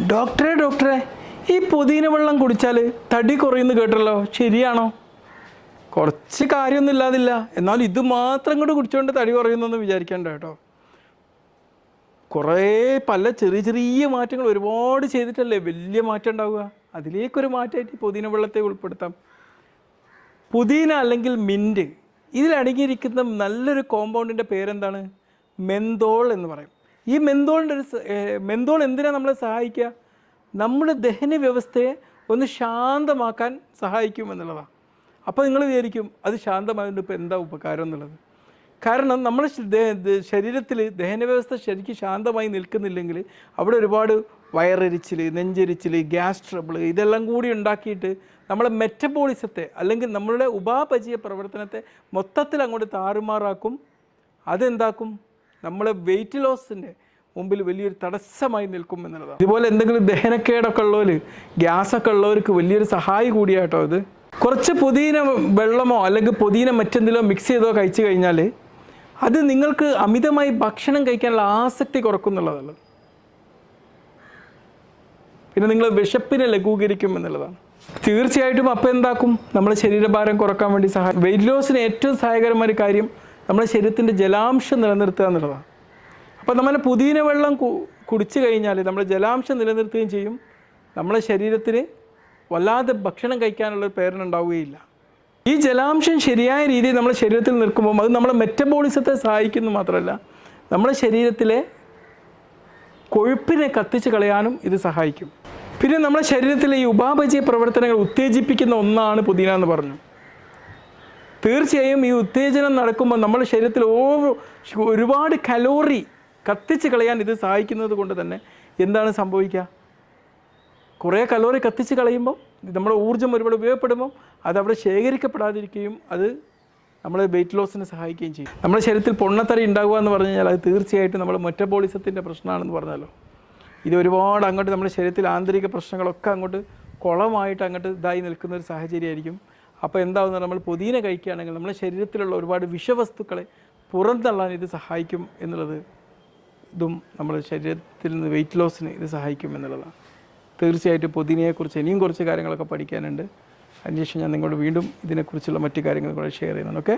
ഡോക്ടറെ ഡോക്ടറെ ഈ പുതിന വെള്ളം കുടിച്ചാൽ തടി കുറയുന്നു കേട്ടല്ലോ. ശരിയാണോ? കുറച്ച് കാര്യമൊന്നും ഇല്ലാതില്ല. എന്നാൽ ഇത് മാത്രം കൂടി കുടിച്ചുകൊണ്ട് തടി കുറയുന്നെന്ന് വിചാരിക്കേണ്ട കേട്ടോ. കുറേ പല ചെറിയ ചെറിയ മാറ്റങ്ങൾ ഒരുപാട് ചെയ്തിട്ടല്ലേ വലിയ മാറ്റം ഉണ്ടാവുക? അതിലേക്കൊരു മാറ്റമായിട്ട് പുതിന വെള്ളത്തെ ഉൾപ്പെടുത്താം. പുതിന അല്ലെങ്കിൽ മിന്റ്. ഇതിലടങ്ങിയിരിക്കുന്ന നല്ലൊരു കോമ്പൗണ്ടിന്റെ പേരെന്താണ്? മെന്തോൾ എന്ന് പറയും. ഈ മെന്തോളിന്റെ ഒരു മെന്തോൾ എന്തിനാണ് നമ്മളെ സഹായിക്കുക? നമ്മുടെ ദഹന വ്യവസ്ഥയെ ഒന്ന് ശാന്തമാക്കാൻ സഹായിക്കും എന്നുള്ളതാണ്. അപ്പോൾ നിങ്ങൾ വിചാരിക്കും അത് ശാന്തമായതുകൊണ്ട് ഇപ്പോൾ എന്താ ഉപകാരം എന്നുള്ളത്? കാരണം നമ്മുടെ ശരീരത്തിൽ ദഹന വ്യവസ്ഥ ശരിക്കും ശാന്തമായി നിൽക്കുന്നില്ലെങ്കിൽ അവിടെ ഒരുപാട് വയറെരിച്ചിൽ നെഞ്ചെരിച്ചിൽ ഗ്യാസ് ട്രബിൾ ഇതെല്ലാം കൂടി ഉണ്ടാക്കിയിട്ട് നമ്മളെ മെറ്റബോളിസത്തെ അല്ലെങ്കിൽ നമ്മളുടെ ഉപാപചയ പ്രവർത്തനത്തെ മൊത്തത്തിൽ അങ്ങോട്ട് താറുമാറാക്കും. അതെന്താക്കും? നമ്മളെ വെയിറ്റ് ലോസിന്റെ മുമ്പിൽ വലിയൊരു തടസ്സമായി നിൽക്കും എന്നുള്ളതാണ്. ഇതുപോലെ എന്തെങ്കിലും ദഹനക്കേടൊക്കെ ഉള്ളവർ ഗ്യാസൊക്കെ ഉള്ളവർക്ക് വലിയൊരു സഹായി കൂടിയാട്ടോ ഇത്. കുറച്ച് പുതിന വെള്ളമോ അല്ലെങ്കിൽ പുതിന മറ്റെന്തെങ്കിലോ മിക്സ് ചെയ്തോ കഴിച്ചു കഴിഞ്ഞാൽ അത് നിങ്ങൾക്ക് അമിതമായി ഭക്ഷണം കഴിക്കാനുള്ള ആസക്തി കുറക്കുന്നുള്ളതാണ് പിന്നെ നിങ്ങൾ വിശപ്പിനെ ലഘൂകരിക്കും എന്നുള്ളതാണ്. തീർച്ചയായിട്ടും അപ്പം എന്താക്കും? നമ്മുടെ ശരീരഭാരം കുറയ്ക്കാൻ വേണ്ടി സഹായം വെയിറ്റ് ലോസിന് ഏറ്റവും സഹായകരമായ ഒരു കാര്യം നമ്മുടെ ശരീരത്തിന്റെ ജലാംശം നിലനിർത്തുക എന്നുള്ളതാണ്. അപ്പോൾ നമ്മൾ പുതിന വെള്ളം കുടിച്ചു കഴിഞ്ഞാൽ നമ്മൾ ജലാംശം നിലനിർത്തുകയും ചെയ്യും. നമ്മുടെ ശരീരത്തിന് വല്ലാതെ ഭക്ഷണം കഴിക്കാനുള്ള ഉണ്ടാവുകയില്ല. ഈ ജലാംശം ശരിയായ രീതിയിൽ നമ്മുടെ ശരീരത്തിൽ നിൽക്കുമ്പോൾ അത് നമ്മുടെ മെറ്റബോളിസത്തെ സഹായിക്കുന്നു മാത്രമല്ല നമ്മുടെ ശരീരത്തിലെ കൊഴുപ്പിനെ കത്തിച്ച് കളയാനും ഇത് സഹായിക്കും. പിന്നെ നമ്മുടെ ശരീരത്തിലെ ഈ ഉപാപചയ പ്രവർത്തനങ്ങൾ ഉത്തേജിപ്പിക്കുന്ന ഒന്നാണ് പുതിന എന്ന് പറഞ്ഞു. തീർച്ചയായും ഈ ഉത്തേജനം നടക്കുമ്പോൾ നമ്മുടെ ശരീരത്തിൽ ഓ ഒരുപാട് കലോറി കത്തിച്ച് കളയാൻ ഇത് സഹായിക്കുന്നത് കൊണ്ട് തന്നെ എന്താണ് സംഭവിക്കുക? കുറേ കലോറി കത്തിച്ച് കളയുമ്പോൾ നമ്മുടെ ഊർജം ഒരുപാട് ഉപയോഗപ്പെടുമ്പോൾ അത് അവിടെ ശേഖരിക്കപ്പെടാതിരിക്കുകയും അത് നമ്മളെ വെയിറ്റ് ലോസിന് സഹായിക്കുകയും ചെയ്യും. നമ്മുടെ ശരീരത്തിൽ പൊണ്ണത്തറി ഉണ്ടാകുക എന്ന് പറഞ്ഞു കഴിഞ്ഞാൽ അത് തീർച്ചയായിട്ടും നമ്മുടെ മെറ്റബോളിസത്തിന്റെ പ്രശ്നമാണെന്ന് പറഞ്ഞാലോ? ഇത് ഒരുപാട് അങ്ങോട്ട് നമ്മുടെ ശരീരത്തിൽ ആന്തരിക പ്രശ്നങ്ങളൊക്കെ അങ്ങോട്ട് കുളമായിട്ട് അങ്ങോട്ട് ഇതായി നിൽക്കുന്ന ഒരു സാഹചര്യമായിരിക്കും. അപ്പോൾ എന്താവുന്ന നമ്മൾ പുതിന കഴിക്കുകയാണെങ്കിൽ നമ്മുടെ ശരീരത്തിലുള്ള ഒരുപാട് വിഷവസ്തുക്കളെ പുറന്തള്ളാൻ ഇത് സഹായിക്കും എന്നുള്ളത് ഇതും നമ്മുടെ ശരീരത്തിൽ നിന്ന് വെയിറ്റ് ലോസിന് ഇത് സഹായിക്കും എന്നുള്ളതാണ്. തീർച്ചയായിട്ടും പുതിനയെക്കുറിച്ച് ഇനിയും കുറച്ച് കാര്യങ്ങളൊക്കെ പഠിക്കാനുണ്ട്. അതിനുശേഷം ഞാൻ നിങ്ങളോട് വീണ്ടും ഇതിനെക്കുറിച്ചുള്ള മറ്റു കാര്യങ്ങൾ കൂടെ ഷെയർ ചെയ്യുന്നുണ്ട് ഓക്കെ